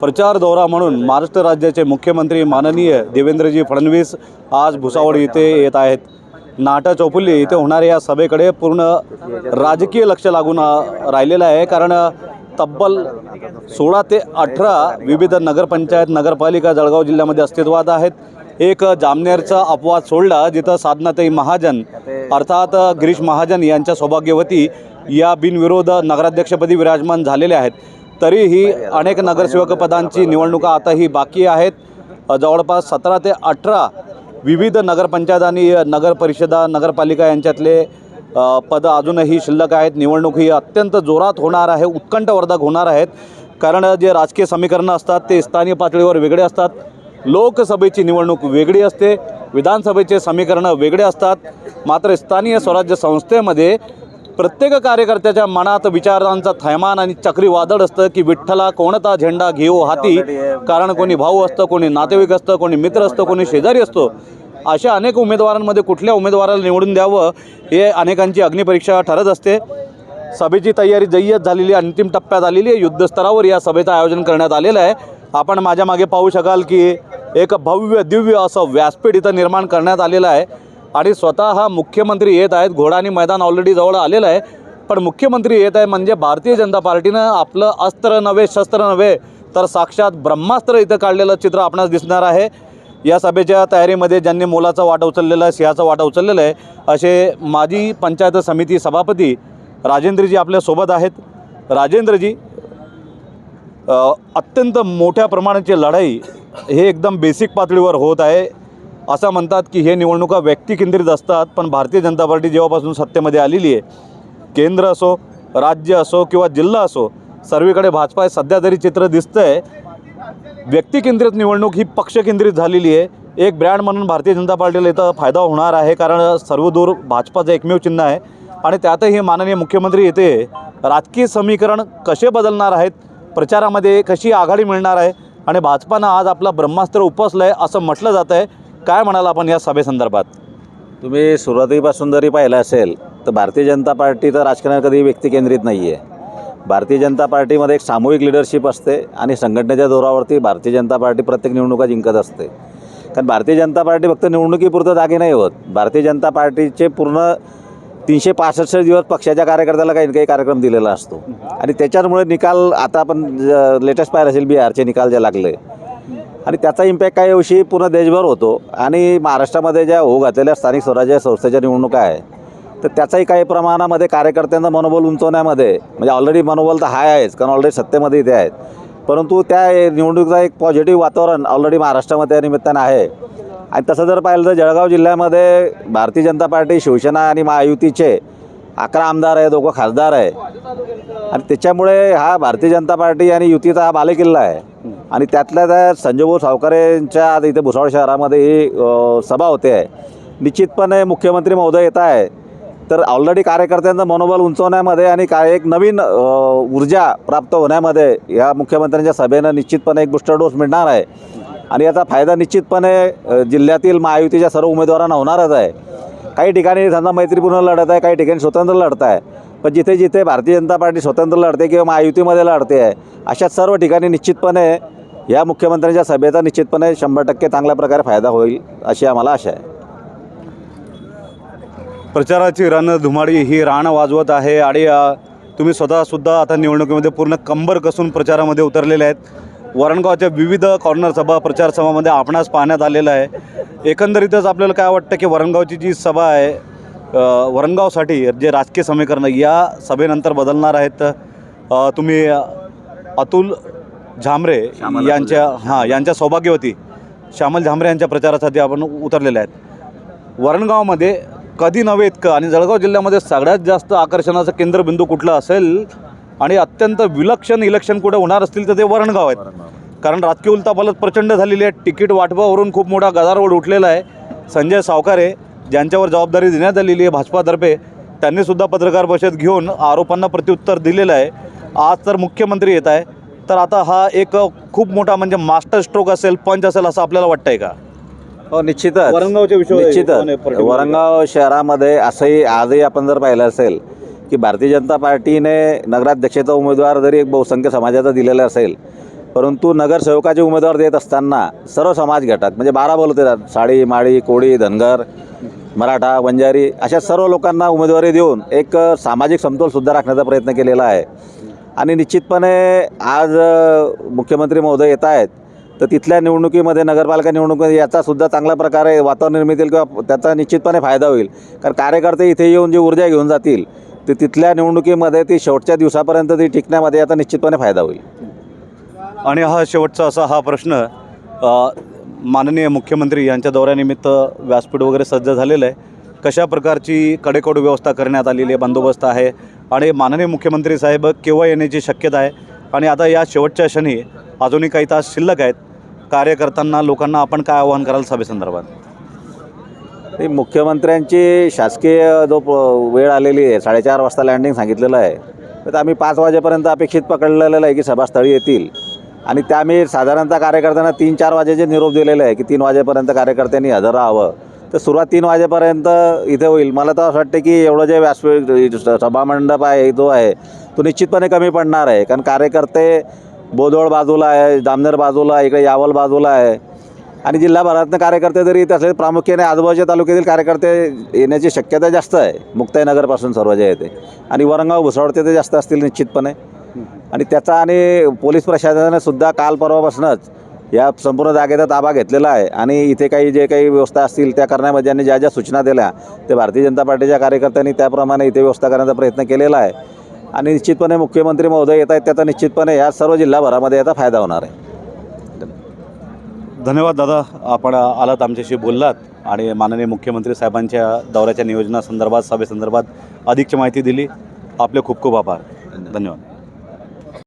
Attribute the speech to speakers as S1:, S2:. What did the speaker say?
S1: प्रचार दौरा म्हणून महाराष्ट्र राज्याचे मुख्यमंत्री माननीय देवेंद्रजी फडणवीस आज भुसावळ येथे येत आहेत. नाटा चौफुल्ली इथे होणाऱ्या या सभेकडे पूर्ण राजकीय लक्ष लागून राहिलेलं आहे. कारण तब्बल सोळा ते अठरा विविध नगरपंचायत नगरपालिका जळगाव जिल्ह्यामध्ये अस्तित्वात आहेत. एक जामनेरचा अपवाद सोडला जिथं साधनाताई महाजन अर्थात गिरीश महाजन यांच्या सौभाग्यवती या बिनविरोध नगराध्यक्षपदी विराजमान झालेल्या आहेत. तरीही अनेक नगरसेवकपदांची निवडणुका आताही बाकी आहेत. जवळपास सतरा ते अठरा विविध नगरपंचायत आणि नगर परिषदा नगरपालिका यांच्यातले पदं पद अजूनही शिल्लक आहेत. निवडणूक ही अत्यंत जोरात होणार आहे उत्कंठवर्धक होणार आहेत. कारण जे राजकीय समीकरणं असतात ते स्थानिक पातळीवर वेगळे असतात. लोकसभेची निवडणूक वेगळी असते. विधानसभेचे समीकरणं वेगळे असतात. मात्र स्थानीय स्वराज्य संस्थेमध्ये प्रत्येक कार्यकर्त्याच्या मनात विचारांचा थैमान आणि चक्रीवादळ असतं की विठ्ठला कोणता झेंडा घेऊ हाती? कारण कोणी भाऊ असतं कोणी नातेवाईक असतं कोणी मित्र असतं कोणी शेजारी असतो. अशा अनेक उमेदवारांमध्ये कुठल्या उमेदवाराला निवडून द्यावं हे अनेकांची अग्निपरीक्षा ठरत असते. सभेची तयारी जय्यत झालेली आहे, अंतिम टप्प्यात आलेली आहे. युद्धस्तरावर या सभेचं आयोजन करण्यात आलेलं आहे. आपण माझ्या मागे पाहू शकाल की एक भव्य दिव्य असं व्यासपीठ इथं निर्माण करण्यात आलेलं आहे. आणि स्वतः हा मुख्यमंत्री येत आहेत. घोडा आणि मैदान ऑलरेडी जवळ आलेलं आहे. पण मुख्यमंत्री येत आहे म्हणजे भारतीय जनता पार्टीनं आपलं अस्त्र नव्हे शस्त्र नव्हे तर साक्षात ब्रह्मास्त्र इथं काढलेलं चित्र आपणास दिसणार आहे. या सभेच्या तयारीमध्ये ज्यांनी मोलाचा वाटा उचललेला आहे सिंहाचा वाटा उचललेला आहे असे माजी पंचायत समिती सभापती राजेंद्रजी आपल्यासोबत आहेत. राजेंद्रजी अत्यंत मोठ्या प्रमाणाची लढाई हे एकदम बेसिक पातळीवर होत आहे. असं म्हणतात की हे निवडणुका व्यक्तिकेंद्रित असतात पण भारतीय जनता पार्टी जेव्हापासून सत्तेमध्ये आलेली आहे केंद्र असो राज्य असो किंवा जिल्हा असो सर्वीकडे भाजपा हे सध्या तरी चित्र दिसतं आहे व्यक्तिकेंद्रित निवडणूक ही पक्षकेंद्रित झालेली आहे. एक ब्रँड म्हणून भारतीय जनता पार्टीला इथं फायदा होणार आहे कारण सर्वदूर भाजपाचं एकमेव चिन्ह आहे. आणि त्यातही माननीय मुख्यमंत्री येथे राजकीय समीकरण कसे बदलणार आहेत प्रचारामध्ये कशी आघाडी मिळणार आहे आणि भाजपानं आज आपला ब्रह्मास्त्र उपसलं आहे असं म्हटलं जातं आहे काय म्हणाल आपण या सभेसंदर्भात?
S2: तुम्ही सुरुवातीपासून जरी पाहिलं असेल तर भारतीय जनता पार्टी तर राजकारणात कधी व्यक्तिकेंद्रित नाही आहे भारतीय जनता पार्टीमध्ये एक सामूहिक लिडरशिप असते आणि संघटनेच्या जोरावरती भारतीय जनता पार्टी प्रत्येक निवडणुका जिंकत असते. कारण भारतीय जनता पार्टी फक्त निवडणुकीपुरतं जागे नाही होत. भारतीय जनता पार्टीचे पूर्ण तीनशे पासष्ट दिवस पक्षाच्या कार्यकर्त्याला काही ना काही कार्यक्रम दिलेला असतो. आणि त्याच्यामुळे निकाल आता आपण लेटेस्ट पाहिलं असेल बिहारचे निकाल जे लागले आणि त्याचा इम्पॅक्ट काही याविषयी पूर्ण देशभर होतो. आणि महाराष्ट्रामध्ये ज्या होऊ घातलेल्या स्थानिक स्वराज्य संस्थेच्या निवडणुका आहे तर त्याचाही काही प्रमाणामध्ये कार्यकर्त्यांचं मनोबल उंचवण्यामध्ये म्हणजे ऑलरेडी मनोबल तर हाय आहेच कारण ऑलरेडी सत्तेमध्ये इथे आहेत. परंतु त्या निवडणुकीचा एक पॉझिटिव्ह वातावरण ऑलरेडी महाराष्ट्रामध्ये या निमित्तानं आहे. आणि तसं जर पाहिलं तर जळगाव जिल्ह्यामध्ये भारतीय जनता पार्टी शिवसेना आणि महायुतीचे अकरा आमदार आहे दोघं खासदार आहे आणि त्याच्यामुळे हा भारतीय जनता पार्टी आणि युतीचा हा बालेकिल्ला आहे. आणि त्यातल्या त्या संजयभाऊ सावकारेंच्या आज इथे भुसावळ शहरामध्ये ही सभा होते आहे. निश्चितपणे मुख्यमंत्री महोदय येत आहे. तर ऑलरेडी कार्यकर्त्यांचं मनोबल उंचवण्यामध्ये आणि काय एक नवीन ऊर्जा प्राप्त होण्यामध्ये या मुख्यमंत्र्यांच्या सभेनं निश्चितपणे एक बुस्टर डोस मिळणार आहे. आणि याचा फायदा निश्चितपणे जिल्ह्यातील महायुतीच्या सर्व उमेदवारांना होणारच आहे. काही ठिकाणी समजा मैत्रीपूर्ण लढत आहे काही ठिकाणी स्वतंत्र लढत आहे. पण जिथे जिथे भारतीय जनता पार्टी स्वतंत्र लढते किंवा महायुतीमध्ये लढते आहे अशा सर्व ठिकाणी निश्चितपणे या मुख्यमंत्र्यांच्या सभेचा निश्चितपणे शंभर टक्के चांगल्या प्रकारे फायदा होईल अशी आम्हाला आशा आहे.
S1: प्रचाराची रणधुमाळी ही राण वाजवत आहे आणि तुम्ही स्वतःसुद्धा आता निवडणुकीमध्ये पूर्ण कंबर कसून प्रचारामध्ये उतरलेले आहेत. वरणगावच्या विविध कॉर्नर सभा प्रचार सभामध्ये आपणास पाहण्यात आलेलं आहे. एकंदरीतच आपल्याला काय वाटतं की वरणगावची जी सभा आहे वरणगावसाठी जे राजकीय समीकरणं या सभेनंतर बदलणार आहेत तुम्ही अतुल
S2: श्यामल
S1: यांच्या हां यांच्या सौभाग्यवती श्यामल झांबरे यांच्या प्रचारासाठी आपण उतरलेले आहेत. वरणगावमध्ये कधी नव्हे इतकं आणि जळगाव जिल्ह्यामध्ये सगळ्यात जास्त आकर्षणाचं केंद्रबिंदू कुठलं असेल आणि अत्यंत विलक्षण इलेक्शन कुठे होणार असतील तर ते वरणगाव आहेत. कारण राजकीय उलथापालट प्रचंड झालेली आहे. तिकीट वाटपावरून खूप मोठा गदारोळ उठलेला आहे. संजय सावकारे ज्यांच्यावर जबाबदारी देण्यात आलेली आहे भाजपातर्फे त्यांनीसुद्धा पत्रकार परिषद घेऊन आरोपांना प्रत्युत्तर दिलेलं आहे. आज तर मुख्यमंत्री येत आहे. तर आता हा एक खूप मोठा म्हणजे मास्टर स्ट्रोक असेल पंच असेल असं आपल्याला वाटतंय का?
S2: हो निश्चितच.
S1: वरणगावच्या विषयावर कोण आहे
S2: निश्चितच
S1: particular?
S2: वरणगाव शहरामध्ये असंही आजही आपण जर पाहिलं असेल की भारतीय जनता पार्टीने नगराध्यक्षाचा उमेदवार जरी एक बहुसंख्य समाजाचा दिलेला असेल परंतु नगरसेवकाचे उमेदवार देत असताना सर्व समाज गटात म्हणजे बारा बोलत येतात साडी माळी कोळी धनगर मराठा बंजारी अशा सर्व लोकांना उमेदवारी देऊन एक सामाजिक समतोलसुद्धा राखण्याचा प्रयत्न केलेला आहे. आणि निश्चितपणे आज मुख्यमंत्री महोदय येत आहेत तर तिथल्या निवडणुकीमध्ये नगरपालिका निवडणुकीमध्ये याचासुद्धा चांगल्या प्रकारे वातावरण निर्मिती किंवा त्याचा निश्चितपणे फायदा होईल. कारण कार्यकर्ते इथे येऊन जी ऊर्जा घेऊन जातील ते तिथल्या निवडणुकीमध्ये ती शेवटच्या दिवसापर्यंत ती टिकण्यामध्ये याचा निश्चितपणे फायदा होईल.
S1: आणि हा शेवटचा असा हा प्रश्न माननीय मुख्यमंत्री यांच्या दौऱ्यानिमित्त व्यासपीठ वगैरे सज्ज झालेलं आहे. कशा प्रकारची कडेकोड व्यवस्था करण्यात आलेली आहे बंदोबस्त आहे? आणि माननीय मुख्यमंत्री साहेब केव्हा येण्याची शक्यता आहे? आणि आता या शेवटच्या क्षणी अजूनही काही तास शिल्लक आहेत. कार्यकर्त्यांना लोकांना आपण काय आवाहन कराल सभेसंदर्भात?
S2: मुख्यमंत्र्यांची शासकीय जो प- वेळ आलेली आहे साडेचार वाजता लँडिंग सांगितलेलं आहे. तर आम्ही पाच वाजेपर्यंत अपेक्षित पकडलेलं आहे की सभास्थळी येतील. आणि त्या आम्ही साधारणतः कार्यकर्त्यांना तीन चार वाजेचे निरोप दिलेले आहे की तीन वाजेपर्यंत कार्यकर्त्यांनी हजर राहावं. तर सुरुवात तीन वाजेपर्यंत इथे होईल. मला तर असं वाटतं की एवढं जे व्यासपीठ सभामंडप आहे जो आहे तो निश्चितपणे कमी पडणार आहे. कारण कार्यकर्ते बोदोळ बाजूला आहे जामनेर बाजूला इकडे यावल बाजूला आहे. आणि जिल्हाभरातनं कार्यकर्ते जरी येत असले प्रामुख्याने आजूबाजूच्या तालुक्यातील कार्यकर्ते येण्याची शक्यता जास्त आहे. मुक्ताईनगरपासून सर्व जे येते आणि वरंगाव भुसावळ ते जास्त असतील निश्चितपणे. आणि त्याचा आणि पोलीस प्रशासनाने सुद्धा काल परवापासूनच या संपूर्ण जागेचा ताबा घेतलेला आहे. आणि इथे काही जे काही व्यवस्था असतील त्या करण्यामध्ये ज्यांनी ज्या ज्या सूचना दिल्या ते भारतीय जनता पार्टीच्या कार्यकर्त्यांनी त्याप्रमाणे इथे व्यवस्था करण्याचा प्रयत्न केलेला आहे. आणि निश्चितपणे मुख्यमंत्री महोदय येत आहेत त्याचा निश्चितपणे या सर्व जिल्हाभरामध्ये याचा फायदा होणार आहे.
S1: धन्यवाद दादा. आपण आलात आमच्याशी बोललात आणि माननीय मुख्यमंत्री साहेबांच्या दौऱ्याच्या नियोजनासंदर्भात सभेसंदर्भात अधिकची माहिती दिली. आपले खूप खूप आभार. धन्यवाद.